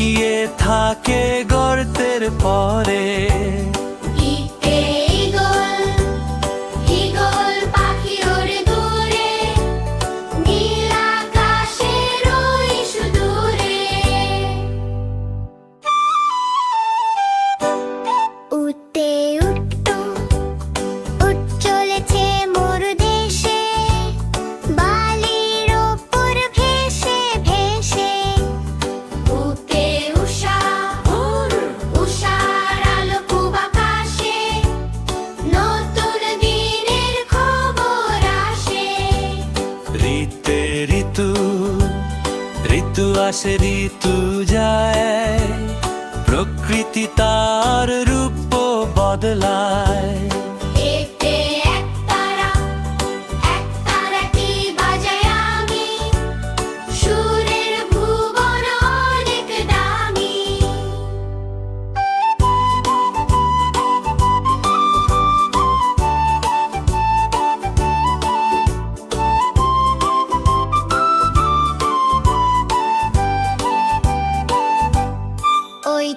লুকিয়ে থাকে গর্তের পরে। ঋতু আসে ঋতু যায়। প্রকৃতি তার রূপ বদলায়।